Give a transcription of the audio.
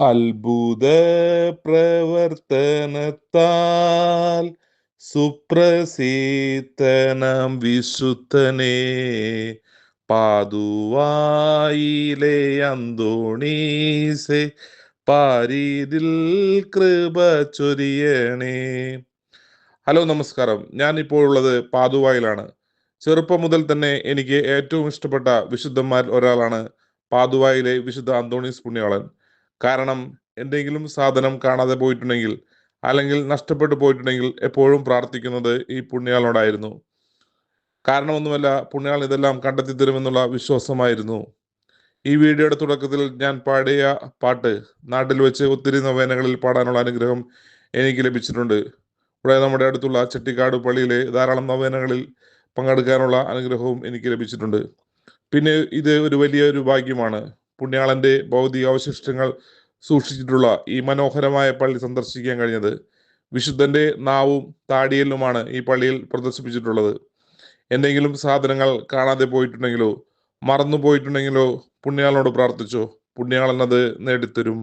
അത്ഭുത പ്രവർത്തനത്താൽ സുപ്രസീതനം വിശുദ്ധനെ പാതുവായിലെ അന്തോണീസെ പാരീതിൽ കൃപ ചൊരിയണേ. ഹലോ നമസ്കാരം. ഞാൻ ഇപ്പോൾ ഉള്ളത് പാതുവായിലാണ്. ചെറുപ്പം മുതൽ തന്നെ എനിക്ക് ഏറ്റവും ഇഷ്ടപ്പെട്ട വിശുദ്ധന്മാരിൽ ഒരാളാണ് പാതുവായിലെ വിശുദ്ധ അന്തോണീസ് പുണ്യാളൻ. കാരണം എന്തെങ്കിലും സാധനം കാണാതെ പോയിട്ടുണ്ടെങ്കിൽ അല്ലെങ്കിൽ നഷ്ടപ്പെട്ടു പോയിട്ടുണ്ടെങ്കിൽ എപ്പോഴും പ്രാർത്ഥിക്കുന്നത് ഈ പുണ്യാളനോടായിരുന്നു. കാരണമൊന്നുമല്ല പുണ്യാൾ ഇതെല്ലാം കണ്ടെത്തി തരുമെന്നുള്ള വിശ്വാസമായിരുന്നു. ഈ വീഡിയോയുടെ തുടക്കത്തിൽ ഞാൻ പാടിയ പാട്ട് നാട്ടിൽ വെച്ച് ഒത്തിരി നവേനകളിൽ പാടാനുള്ള അനുഗ്രഹം എനിക്ക് ലഭിച്ചിട്ടുണ്ട്. ഇവിടെ നമ്മുടെ അടുത്തുള്ള ചെട്ടിക്കാട് പള്ളിയിലെ ധാരാളം നവേനകളിൽ പങ്കെടുക്കാനുള്ള അനുഗ്രഹവും എനിക്ക് ലഭിച്ചിട്ടുണ്ട്. പിന്നെ ഇത് ഒരു വലിയ ഒരു ഭാഗ്യമാണ്. പുണ്യാളന്റെ ഭൗതിക അവശിഷ്ടങ്ങൾ സൂക്ഷിച്ചിട്ടുള്ള ഈ മനോഹരമായ പള്ളി സന്ദർശിക്കാൻ കഴിഞ്ഞത് വിശുദ്ധന്റെ നാവും താടിയലുമാണ് ഈ പള്ളിയിൽ പ്രദർശിപ്പിച്ചിട്ടുള്ളത്. എന്തെങ്കിലും സാധനങ്ങൾ കാണാതെ പോയിട്ടുണ്ടെങ്കിലോ മറന്നു പോയിട്ടുണ്ടെങ്കിലോ പുണ്യാളനോട് പ്രാർത്ഥിച്ചോ പുണ്യാളൻ അത് നേടിത്തരും.